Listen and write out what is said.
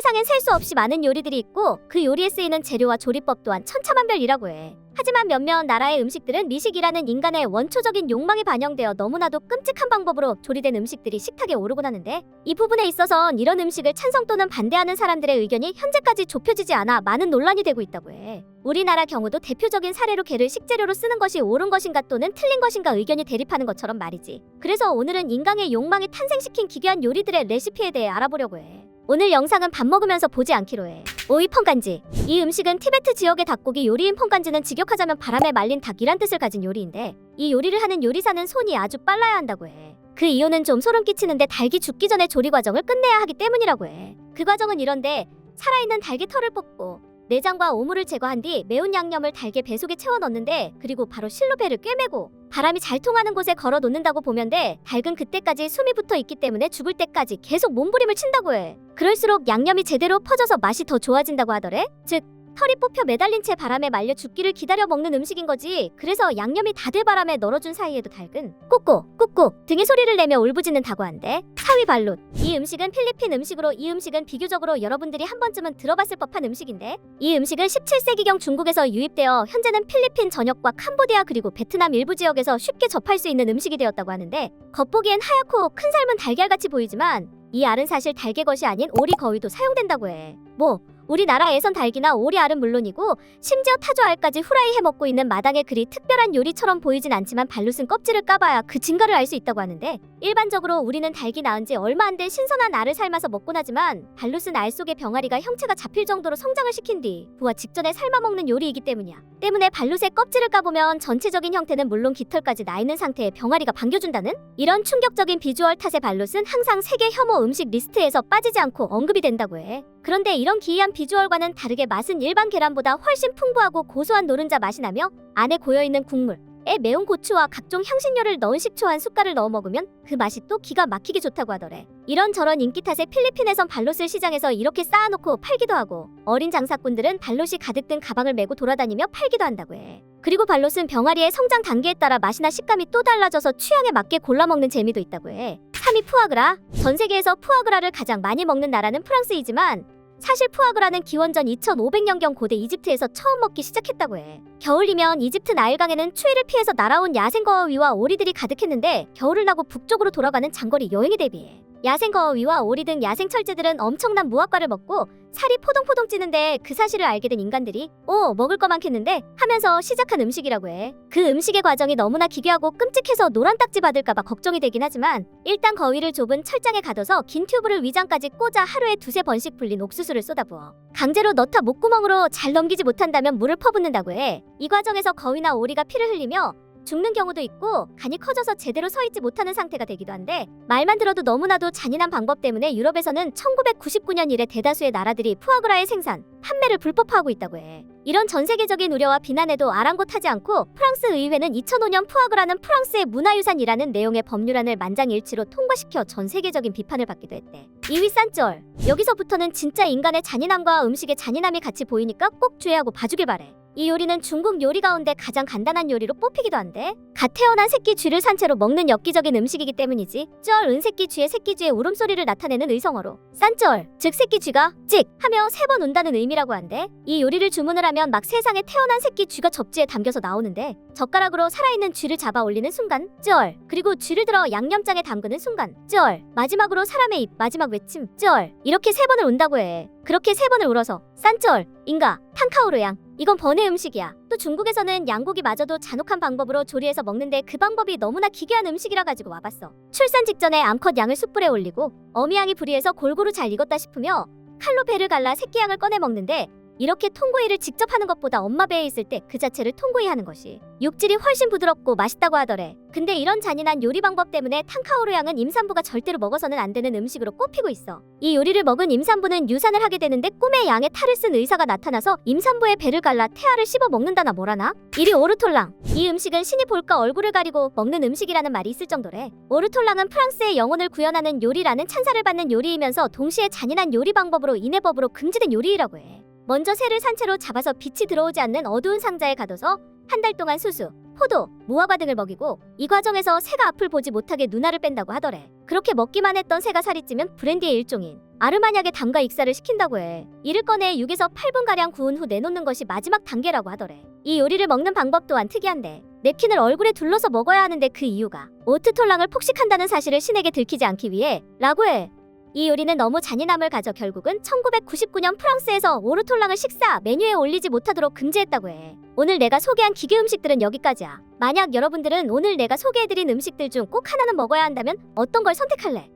세상엔 셀 수 없이 많은 요리들이 있고 그 요리에 쓰이는 재료와 조리법 또한 천차만별이라고 해. 하지만 몇몇 나라의 음식들은 미식이라는 인간의 원초적인 욕망이 반영되어 너무나도 끔찍한 방법으로 조리된 음식들이 식탁에 오르곤 하는데 이 부분에 있어선 이런 음식을 찬성 또는 반대하는 사람들의 의견이 현재까지 좁혀지지 않아 많은 논란이 되고 있다고 해. 우리나라 경우도 대표적인 사례로 게를 식재료로 쓰는 것이 옳은 것인가 또는 틀린 것인가 의견이 대립하는 것처럼 말이지. 그래서 오늘은 인간의 욕망이 탄생시킨 기괴한 요리들의 레시피에 대해 알아보려고 해. 오늘 영상은 밥 먹으면서 보지 않기로 해. 오이 펑간지. 이 음식은 티베트 지역의 닭고기 요리인 펑간지는 직역하자면 바람에 말린 닭이란 뜻을 가진 요리인데 이 요리를 하는 요리사는 손이 아주 빨라야 한다고 해. 그 이유는 좀 소름 끼치는데 닭이 죽기 전에 조리 과정을 끝내야 하기 때문이라고 해. 그 과정은 이런데 살아있는 닭의 털을 뽑고 내장과 오물을 제거한 뒤 매운 양념을 닭의 배 속에 채워 넣는데 그리고 바로 실로 배를 꿰매고 바람이 잘 통하는 곳에 걸어 놓는다고 보면 돼. 닭은 그때까지 숨이 붙어 있기 때문에 죽을 때까지 계속 몸부림을 친다고 해. 그럴수록 양념이 제대로 퍼져서 맛이 더 좋아진다고 하더래. 즉 털이 뽑혀 매달린 채 바람에 말려 죽기를 기다려 먹는 음식인 거지. 그래서 양념이 다될 바람에 널어준 사이에도 닭은 꼬꼬 꼬꼬 등의 소리를 내며 울부짖는 다고 한대. 사위 발룻. 이 음식은 필리핀 음식으로 이 음식은 비교적으로 여러분들이 한 번쯤은 들어봤을 법한 음식인데 이 음식은 17세기경 중국에서 유입되어 현재는 필리핀 전역과 캄보디아 그리고 베트남 일부 지역에서 쉽게 접할 수 있는 음식이 되었다고 하는데 겉보기엔 하얗고 큰 삶은 달걀같이 보이지만 이 알은 사실 달걀 것이 아닌 오리 거위도 사용된다고 해. 뭐 우리나라에선 닭이나 오리 알은 물론이고 심지어 타조 알까지 후라이 해 먹고 있는 마당에 그리 특별한 요리처럼 보이진 않지만 발룻은 껍질을 까봐야 그 증거를 알 수 있다고 하는데 일반적으로 우리는 닭이 낳은 지 얼마 안 된 신선한 알을 삶아서 먹곤 하지만 발룻은 알 속의 병아리가 형체가 잡힐 정도로 성장을 시킨 뒤 부화 직전에 삶아 먹는 요리이기 때문이야. 때문에 발룻의 껍질을 까보면 전체적인 형태는 물론 깃털까지 나 있는 상태의 병아리가 반겨준다는 이런 충격적인 비주얼 탓에 발룻은 항상 세계 혐오 음식 리스트에서 빠지지 않고 언급이 된다고 해. 그런데 이런 기이한 비주얼과는 다르게 맛은 일반 계란보다 훨씬 풍부하고 고소한 노른자 맛이 나며 안에 고여있는 국물, 에 매운 고추와 각종 향신료를 넣은 식초 한 숟갈을 넣어 먹으면 그 맛이 또 기가 막히게 좋다고 하더래. 이런저런 인기 탓에 필리핀에선 발롯을 시장에서 이렇게 쌓아놓고 팔기도 하고 어린 장사꾼들은 발롯이 가득 든 가방을 메고 돌아다니며 팔기도 한다고 해. 그리고 발롯은 병아리의 성장 단계에 따라 맛이나 식감이 또 달라져서 취향에 맞게 골라 먹는 재미도 있다고 해. 3위 푸아그라. 전 세계에서 푸아그라를 가장 많이 먹는 나라는 프랑스이지만 사실 푸아그라는 기원전 2500년경 고대 이집트에서 처음 먹기 시작했다고 해. 겨울이면 이집트 나일강에는 추위를 피해서 날아온 야생거위와 오리들이 가득했는데 겨울을 나고 북쪽으로 돌아가는 장거리 여행에 대비해. 야생 거위와 오리 등 야생 철새들은 엄청난 무화과를 먹고 살이 포동포동 찌는데 그 사실을 알게 된 인간들이 오 먹을 거 많겠는데 하면서 시작한 음식이라고 해. 그 음식의 과정이 너무나 기괴하고 끔찍해서 노란 딱지 받을까봐 걱정이 되긴 하지만 일단 거위를 좁은 철장에 가둬서 긴 튜브를 위장까지 꽂아 하루에 두세 번씩 불린 옥수수를 쏟아부어 강제로 넣다 목구멍으로 잘 넘기지 못한다면 물을 퍼붓는다고 해. 이 과정에서 거위나 오리가 피를 흘리며 죽는 경우도 있고 간이 커져서 제대로 서 있지 못하는 상태가 되기도 한데 말만 들어도 너무나도 잔인한 방법 때문에 유럽에서는 1999년 이래 대다수의 나라들이 푸아그라의 생산, 판매를 불법화하고 있다고 해. 이런 전 세계적인 우려와 비난에도 아랑곳하지 않고 프랑스 의회는 2005년 푸아그라는 프랑스의 문화유산이라는 내용의 법률안을 만장일치로 통과시켜 전 세계적인 비판을 받기도 했대. 2위 싼쩔. 여기서부터는 진짜 인간의 잔인함과 음식의 잔인함이 같이 보이니까 꼭 주의하고 봐주길 바래. 이 요리는 중국 요리 가운데 가장 간단한 요리로 뽑히기도 한데 갓 태어난 새끼 쥐를 산채로 먹는 엽기적인 음식이기 때문이지 쩔 은새끼 쥐의 새끼 쥐의 울음소리를 나타내는 의성어로 싼쩔 즉 새끼 쥐가 찍 하며 세 번 운다는 의미라고 한데 이 요리를 주문을 하면 막 세상에 태어난 새끼 쥐가 접지에 담겨서 나오는데 젓가락으로 살아있는 쥐를 잡아 올리는 순간 쩔 그리고 쥐를 들어 양념장에 담그는 순간 쩔 마지막으로 사람의 입 마지막 외침 쩔 이렇게 세 번을 운다고 해. 그렇게 세 번을 울어서 싼쩔 인가 탕카오르양 이건 번외 음식이야. 또 중국에서는 양고기 마저도 잔혹한 방법으로 조리해서 먹는데 그 방법이 너무나 기괴한 음식이라 가지고 와봤어. 출산 직전에 암컷 양을 숯불에 올리고 어미양이 불의해서 골고루 잘 익었다 싶으며 칼로 배를 갈라 새끼 양을 꺼내 먹는데 이렇게 통구이를 직접 하는 것보다 엄마 배에 있을 때 그 자체를 통구이 하는 것이 육질이 훨씬 부드럽고 맛있다고 하더래. 근데 이런 잔인한 요리 방법 때문에 탕카오르 양은 임산부가 절대로 먹어서는 안 되는 음식으로 꼽히고 있어. 이 요리를 먹은 임산부는 유산을 하게 되는데 꿈에 양의 탈을 쓴 의사가 나타나서 임산부의 배를 갈라 태아를 씹어 먹는다나 뭐라나? 이리 오르톨랑. 이 음식은 신이 볼까 얼굴을 가리고 먹는 음식이라는 말이 있을 정도래. 오르톨랑은 프랑스의 영혼을 구현하는 요리라는 찬사를 받는 요리이면서 동시에 잔인한 요리 방법으로 인해법으로 금지된 요리이라고 해. 먼저 새를 산채로 잡아서 빛이 들어오지 않는 어두운 상자에 가둬서 한 달 동안 수수, 포도, 무화과 등을 먹이고 이 과정에서 새가 앞을 보지 못하게 누나를 뺀다고 하더래. 그렇게 먹기만 했던 새가 살이 찌면 브랜디의 일종인 아르마니아게 담가 익사를 시킨다고 해. 이를 꺼내 6에서 8분가량 구운 후 내놓는 것이 마지막 단계라고 하더래. 이 요리를 먹는 방법 또한 특이한데 냅킨을 얼굴에 둘러서 먹어야 하는데 그 이유가 오트 톨랑을 폭식한다는 사실을 신에게 들키지 않기 위해 라고 해. 이 요리는 너무 잔인함을 가져 결국은 1999년 프랑스에서 오르톨랑을 식사 메뉴에 올리지 못하도록 금지했다고 해. 오늘 내가 소개한 기계 음식들은 여기까지야. 만약 여러분들은 오늘 내가 소개해드린 음식들 중 꼭 하나는 먹어야 한다면 어떤 걸 선택할래?